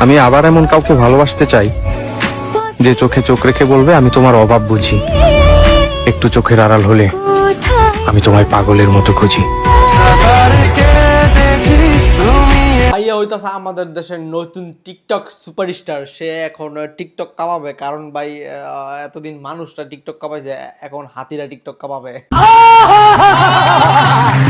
আমি আবার এমন কাউকে ভালোবাসতে চাই যে চোখে চোখ রেখে বলবে আমি তোমার অভাব বুঝি। একটু চোখের আড়াল হলে আমি তোমায় পাগলের মতো খুঁজি। হইতাছে আমাদের দেশের নতুন টিকটক সুপারস্টার সে এখন টিকটক কামাবে কারণ ভাই এতদিন মানুষরা টিকটক কামাইছে এখন হাতিরা টিকটক কামাবে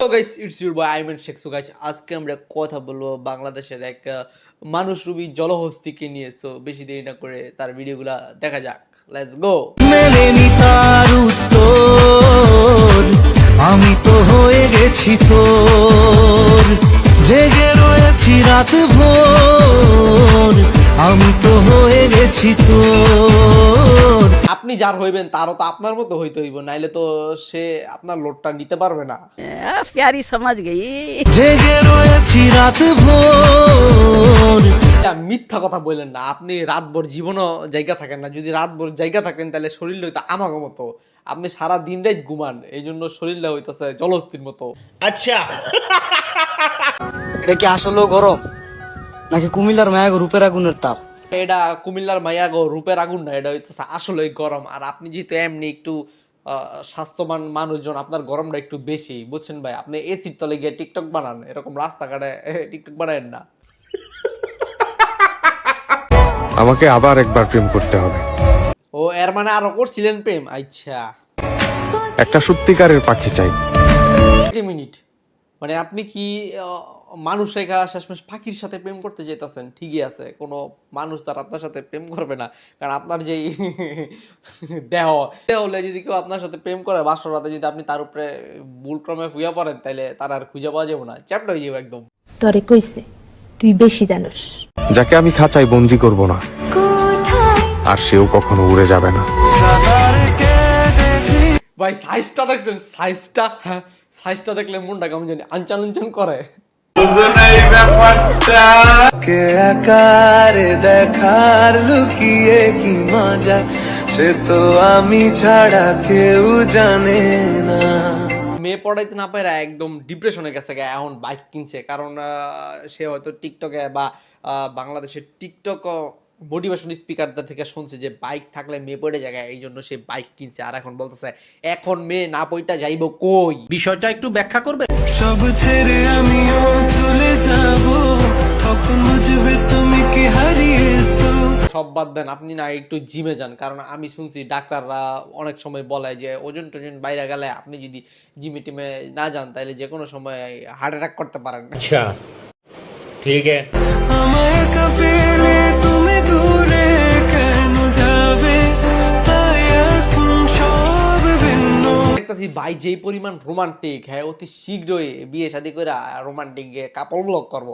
তো guys it's your boy Aimen Sheikh guys আজকে আমরা কথা বলব বাংলাদেশের এক আহ, মানুষরূপী জলহস্তিকে নিয়ে। সো বেশি দেরি না করে তার ভিডিওগুলা দেখা যাক। লেটস গো মেলেনি তার উত্তর আমি তো হয়ে গেছি তোর। জেগে গেছি রাত ভোর আমি তো হয়ে গেছি তো আপনি যার হইবেন তারও তো আপনার মতো হইতে হইব নাইলে তো সে আপনার লোডটা নিতে পারবে না। প্যারি সমাজ গেই। জেগে রয়েছি রাত ভোর। মিথ্যা কথা বলেন না আপনি রাতভর জীবনও জায়গা থাকেন না। যদি রাতভর জায়গা থাকেন তাহলে শরীর হইতো আমার মতো। আপনি সারা দিন রাত ঘুমান এই জন্য শরীরটা হইতেছে জলস্থির মতো। আচ্ছা। এটা কি আসলেও গরম? নাকি কুমিল্লার মায়াগ রূপের আগুনের তাপ? এটা কুমিল্লার মাইয়া গো রূপের আগুন না এটা হইতেছে আসলেই গরম। আর আপনি যেহেতু এমনি একটু আহ, স্বাস্থ্যবান মানুষজন আপনার গরমটা একটু বেশি বুঝছেন ভাই? আপনি এসির তলে গিয়ে টিকটক বানান এরকম রাস্তাঘাটে টিকটক বানায়েন না। আমাকে আবার একবার প্রেম করতে হবে। ও এর মানে আরও করছিলেন প্রেম? আচ্ছা। একটা সত্যিকারের পাখি চাই। মিনিট মানে আপনি কি মানুষ রেখা শেষমেশ পাখির সাথে প্রেম করতে যেতেছেন ঠিকই আছে কোনো মানুষ তার আপনার সাথে প্রেম করবে না কারণ আপনার যেই দেহ দেহ হলে যদি কেউ আপনার সাথে প্রেম করে বাসর রাতে যদি আপনি তার উপরে ভুলক্রমে ফুয়া পড়েন তাহলে তার আর খুঁজে পাওয়া যাবে না চ্যাপ্ট হয়ে যাবে একদম। তরে কইছে তুই বেশি জানোস। যাকে আমি খাঁচাই বন্দি করব না আর সেও কখনো উড়ে যাবে না। ভাই সাইজটা দেখছেন? সাইজটা হ্যাঁ সাইজটা দেখলে মনটা কেমন জানি আনচান আনচান করে। কে আকার দেখার লুকিয়ে কি মজা সে তো আমি ছাড়া কেউ জানে না। মেয়ে পড়াইতে না পারা একদম ডিপ্রেশনে গেছে গা এখন বাইক কিনছে। কারণ আহ, সে হয়তো টিকটকে বা আহ, বাংলাদেশের টিকটক মোটিভেশন স্পিকারদের থেকে শুনছে যে বাইক থাকলে মেয়ে পড়ে জায়গায় এই জন্য সে বাইক কিনছে। আর এখন বলতেছে এখন মেয়ে না পইটা যাইব কই? বিষয়টা একটু ব্যাখ্যা করবে? সব ছেড়ে আমিও চলে যাব। তখন বুঝবে তুমি কি হারিয়েছো। সব বাদ দেন আপনি না একটু জিমে যান। কারণ আমি শুনছি ডাক্তাররা অনেক সময় বলে যে ওজন টোজন বাইরে গেলে আপনি যদি জিমে টিমে না যান তাহলে যে কোনো সময় হার্ট অ্যাটাক করতে পারেন। আচ্ছা ঠিক আছে। আমায় একা দেখতেছি ভাই যেই পরিমাণ রোমান্টিক হ্যাঁ অতি শীঘ্রই বিয়ে শাদী করে রোমান্টিক কাপড় ব্লগ করব।